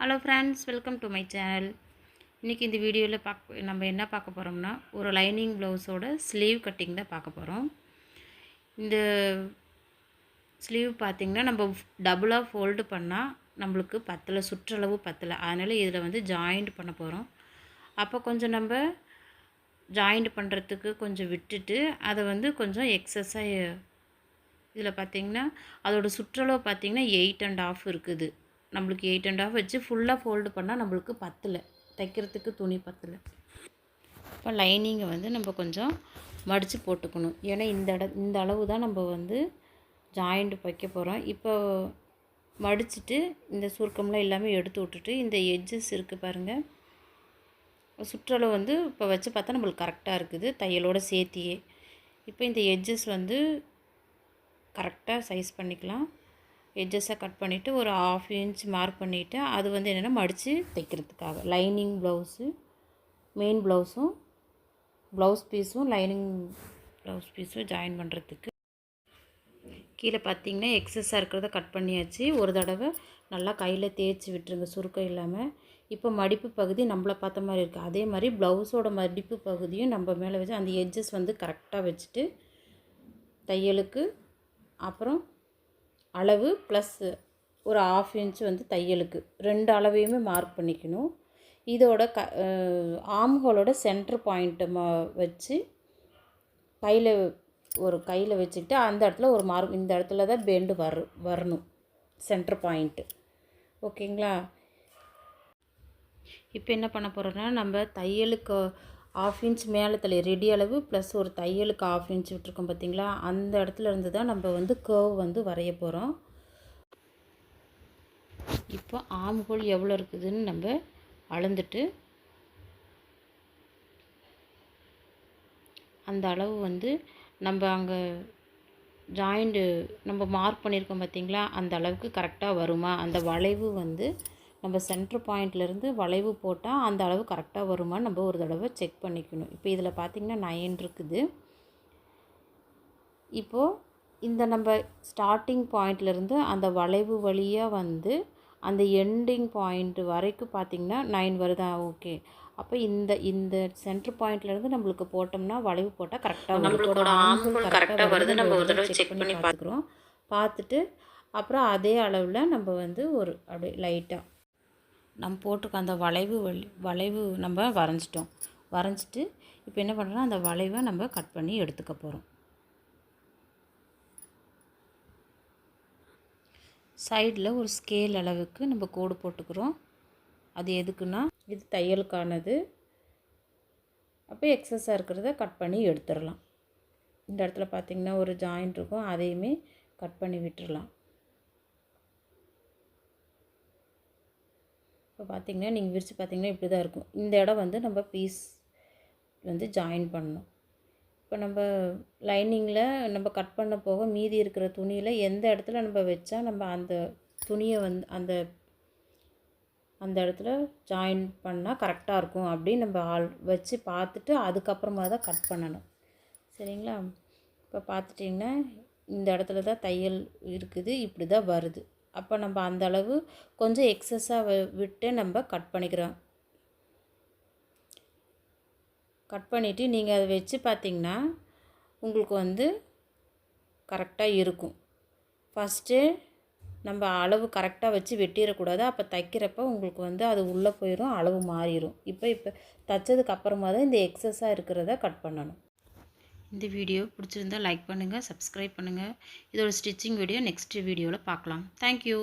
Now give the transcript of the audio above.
Hello friends welcome to my channel இன்றைக்கி இந்த வீடியோவில் பார்க்க நம்ம என்ன பார்க்க போகிறோம்னா ஒரு லைனிங் ப்ளவுஸோட ஸ்லீவ் கட்டிங் தான் பார்க்க போகிறோம் இந்த ஸ்லீவ் பார்த்திங்கன்னா நம்ம டபுளாக ஃபோல்டு பண்ணால் நம்மளுக்கு பத்தலை சுற்றளவு பத்தலை. அதனால் இதில் வந்து ஜாயிண்ட் பண்ண போகிறோம் அப்போ கொஞ்சம் நம்ம ஜாயிண்ட் பண்ணுறதுக்கு கொஞ்சம் விட்டுட்டு அதை வந்து கொஞ்சம் எக்ஸஸாக இதில் பார்த்திங்கன்னா அதோடய சுற்றளவு பார்த்திங்கன்னா எயிட் அண்ட் ஆஃப் இருக்குது. நம்மளுக்கு எயிட் அண்ட் ஆஃப் வச்சு ஃபுல்லாக ஃபோல்டு பண்ணால் நம்மளுக்கு பத்தலை. தைக்கிறதுக்கு துணி பத்தலை. இப்போ லைனிங்கை வந்து நம்ம கொஞ்சம் மடித்து போட்டுக்கணும். ஏன்னா இந்த இட இந்த அளவு தான் நம்ம வந்து ஜாயிண்ட் வைக்க போகிறோம் இப்போ மடிச்சுட்டு இந்த சுருக்கம்லாம் எல்லாமே எடுத்து விட்டுட்டு இந்த எட்ஜஸ் இருக்குது பாருங்கள் சுற்றளவு வந்து இப்போ வச்சு பார்த்தா நம்மளுக்கு கரெக்டாக இருக்குது. தையலோடு சேர்த்தியே. இப்போ இந்த எட்ஜஸ் வந்து கரெக்டாக சைஸ் பண்ணிக்கலாம். எட்ஜஸை கட் பண்ணிவிட்டு ஒரு ஆஃப் இன்ச் மார்க் பண்ணிவிட்டு அது வந்து என்னென்னா மடித்து தைக்கிறதுக்காக. லைனிங் ப்ளவுஸு மெயின் ப்ளவுஸும் ப்ளவுஸ் பீஸும் லைனிங் ப்ளவுஸ் பீஸும் ஜாயின் பண்ணுறதுக்கு கீழே பார்த்தீங்கன்னா எக்ஸஸாக இருக்கிறத கட் பண்ணியாச்சு. ஒரு தடவை நல்லா கையில் தேய்ச்சி விட்டுருங்க சுருக்கம் இல்லாமல் இப்போ மடிப்பு பகுதி நம்மளை பார்த்த மாதிரி இருக்குது அதே மாதிரி ப்ளவுஸோட மடிப்பு பகுதியும் நம்ம மேலே வச்சு அந்த எட்ஜஸ் வந்து கரெக்டாக வச்சுட்டு தையலுக்கு அப்புறம் அளவு ப்ளஸ்ஸு ஒரு ஆஃப் இன்ச் வந்து தையலுக்கு. ரெண்டு அளவையுமே மார்க் பண்ணிக்கணும். இதோட க ஆம்ஹோலோட சென்டர் பாயிண்ட்டை மா வச்சு கையில் ஒரு கையில் வச்சுக்கிட்டு அந்த இடத்துல ஒரு மார்க் இந்த இடத்துல தான் பெண்டு வர வரணும். சென்டர் பாயிண்ட்டு ஓகேங்களா இப்போ என்ன பண்ண போகிறோன்னா நம்ம தையலுக்கு ஆஃப் இன்ச் மேலே தலை ரெடி அளவு ப்ளஸ் ஒரு தையலுக்கு ஆஃப் இன்ச் விட்டுருக்கோம் பார்த்தீங்களா அந்த இடத்துல இருந்து தான் நம்ம வந்து கேர்வ் வந்து வரைய போகிறோம் இப்போ ஆம்கோல் எவ்வளோ இருக்குதுன்னு நம்ம அளந்துட்டு அந்த அளவு வந்து நம்ம அங்கே ஜாயிண்ட்டு நம்ம மார்க் பண்ணியிருக்கோம் பார்த்திங்களா அந்த அளவுக்கு கரெக்டாக வருமா? அந்த வளைவு வந்து நம்ம சென்ட்ரு பாயிண்ட்லேருந்து வளைவு போட்டால் அந்த அளவு கரெக்டாக வருமான்னு நம்ம ஒரு தடவை செக் பண்ணிக்கணும். இப்போ இதில் பார்த்திங்கன்னா நயன் இருக்குது. இப்போது இந்த நம்ம ஸ்டார்டிங் பாயிண்ட்லேருந்து அந்த வளைவு வழியாக வந்து அந்த எண்டிங் பாயிண்ட் வரைக்கும் பார்த்திங்கன்னா நைன் வருதா? ஓகே அப்போ இந்த இந்த சென்டர் பாயிண்ட்லேருந்து நம்மளுக்கு போட்டோம்னா வளைவு போட்டால் கரெக்டாக நம்மளோட ஆம்பூல் கரெக்டாக வருது. நம்ம ஒரு தடவை செக் பண்ணி பார்த்துக்குறோம் பார்த்துட்டு அப்புறம் அதே அளவில் நம்ம வந்து ஒரு அப்படியே லைட்டாக நம்ம போட்டிருக்க அந்த வளைவு வழி வளைவு நம்ம வரைஞ்சிட்டோம். வரைஞ்சிட்டு இப்போ என்ன பண்ணுறோம் அந்த வளைவை நம்ம கட் பண்ணி எடுத்துக்க போகிறோம் சைடில் ஒரு ஸ்கேல் அளவுக்கு நம்ம கோடு போட்டுக்கிறோம். அது எதுக்குன்னா இது தையலுக்கானது. அப்போ எக்ஸஸாக இருக்கிறத கட் பண்ணி எடுத்துடலாம். இந்த இடத்துல பார்த்திங்கன்னா ஒரு ஜாயிண்ட் இருக்கும். அதையுமே கட் பண்ணி விட்டுடலாம். இப்போ பார்த்திங்கன்னா நீங்கள் விரித்து பார்த்திங்கன்னா இப்படி தான் இருக்கும். இந்த இடம் வந்து நம்ம பீஸ் வந்து ஜாயின் பண்ணணும். இப்போ நம்ம லைனிங்கில் நம்ம கட் பண்ண போக மீதி இருக்கிற துணியில் எந்த இடத்துல நம்ம வச்சா நம்ம அந்த துணியை வந்து அந்த அந்த இடத்துல ஜாயின் பண்ணால் கரெக்டாக இருக்கும் அப்படின்னு நம்ம ஆள் வச்சு பார்த்துட்டு அதுக்கப்புறமா தான் கட் பண்ணணும். சரிங்களா? இப்போ பார்த்துட்டிங்கன்னா இந்த இடத்துல தான் தையல் இருக்குது இப்படி தான் வருது. அப்போ நம்ம அந்த அளவு கொஞ்சம் எக்ஸஸாக விட்டு நம்ம கட் பண்ணிக்கிறோம். கட் பண்ணிவிட்டு நீங்கள் அதை வச்சு பார்த்திங்கன்னா உங்களுக்கு வந்து கரெக்டாக இருக்கும். ஃபஸ்ட்டு நம்ம அளவு கரெக்டாக வச்சு வெட்டிடக்கூடாது. அப்போ தைக்கிறப்ப உங்களுக்கு வந்து அது உள்ளே போயிடும் அளவு மாறிடும் இப்போ இப்போ தைச்சதுக்கு அப்புறமா தான் இந்த எக்ஸஸாக இருக்கிறத கட் பண்ணணும். இந்த வீடியோ பிடிச்சிருந்தால் லைக் பண்ணுங்கள் சப்ஸ்கிரைப் பண்ணுங்கள் இதோட ஸ்டிச்சிங் வீடியோ நெக்ஸ்ட் வீடியோவில் பார்க்கலாம். தேங்க்யூ